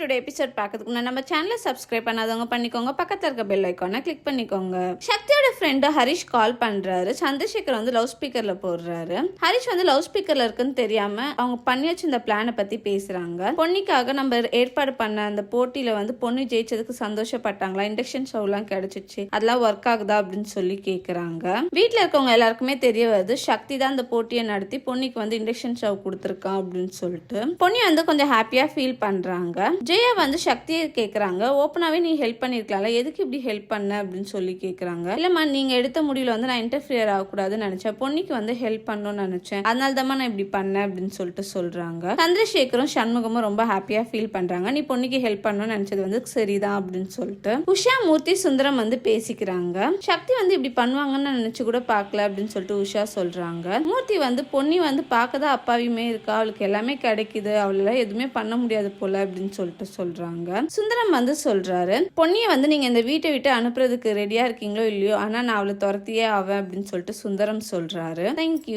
Today episode பார்க்கறதுக்கு முன்னாடி நம்ம சேனலை சப்ஸ்கிரைப் பண்ணாதவங்க பண்ணிக்கோங்க. பக்கத்தில் இருக்க பெல் ஐக்கானை கிளிக் பண்ணிக்கோங்க. சக்தியோட ஃப்ரெண்டு ஹரிஷ் கால் பண்றாரு. சந்திரசேகர் வந்து லவ் ஸ்பீக்கர்ல போடுறாரு. ஹரிஷ் வந்து லவ் ஸ்பீக்கர்ல இருக்குன்னு தெரியாம அவங்க பண்ணி வச்சிருந்த பிளானை பத்தி பேசுறாங்க. பொன்னிக்காக நம்ம ஏற்பாடு பண்ண அந்த போட்டியில வந்து பொண்ணு ஜெயிச்சதுக்கு சந்தோஷப்பட்டாங்களா? இண்டக்ஷன் ஷோலாம் கிடைச்சிச்சு. அதெல்லாம் ஒர்க் ஆகுதா அப்படின்னு சொல்லி கேக்குறாங்க. வீட்டில் இருக்கவங்க எல்லாருக்குமே தெரிய வருது சக்தி தான் அந்த போட்டியை நடத்தி பொன்னிக்கு வந்து இண்டக்ஷன் ஷோ கொடுத்துருக்கான் அப்படின்னு சொல்லிட்டு. பொன்னி வந்து கொஞ்சம் ஹாப்பியா ஃபீல் பண்றாங்க. ஜெயா வந்து சக்தியை கேட்குறாங்க ஓப்பனாகவே நீ ஹெல்ப் பண்ணிருக்கலாம்ல. எதுக்கு இப்படி ஹெல்ப் பண்ண அப்படின்னு சொல்லி கேட்குறாங்க இல்லைம்மா நீங்கள் எடுத்த முடிவில் வந்து நான் இன்டர்ஃபியர் ஆகக்கூடாதுன்னு நினச்சேன். பொன்னிக்கு வந்து ஹெல்ப் பண்ணணும்னு நினச்சேன். அதனால தான் நான் இப்படி பண்ணேன் அப்படின்னு சொல்லிட்டு சொல்கிறாங்க சந்திரசேகரும் சண்முகமும் ரொம்ப ஹாப்பியாக ஃபீல் பண்ணுறாங்க நீ பொன்னிக்கு ஹெல்ப் பண்ணணும்னு நினச்சது வந்து சரிதான் அப்படின்னு சொல்லிட்டு உஷா மூர்த்தி சுந்தரம் வந்து பேசிக்கிறாங்க. சக்தி வந்து இப்படி பண்ணுவாங்கன்னு நினச்சி கூட பார்க்கல அப்படின்னு சொல்லிட்டு உஷா சொல்கிறாங்க மூர்த்தி வந்து பொன்னி வந்து பார்க்க தான் அப்பாவியுமே இருக்கா? அவளுக்கு எல்லாமே கிடைக்குது. அவளால் எதுவுமே பண்ண முடியாது போல அப்படின்னு சொல்லிட்டு சொல்றாங்க. சுந்தரம் வந்து சொல்றாரு பொன்னியை வந்து நீங்க இந்த வீட்டை விட்டு அனுப்புறதுக்கு ரெடியா இருக்கீங்களோ இல்லையோ ஆனா நான் அவளை துரத்தியே ஆவேன் அப்படின்னு சொல்லிட்டு சுந்தரம் சொல்றாரு. தேங்க்யூ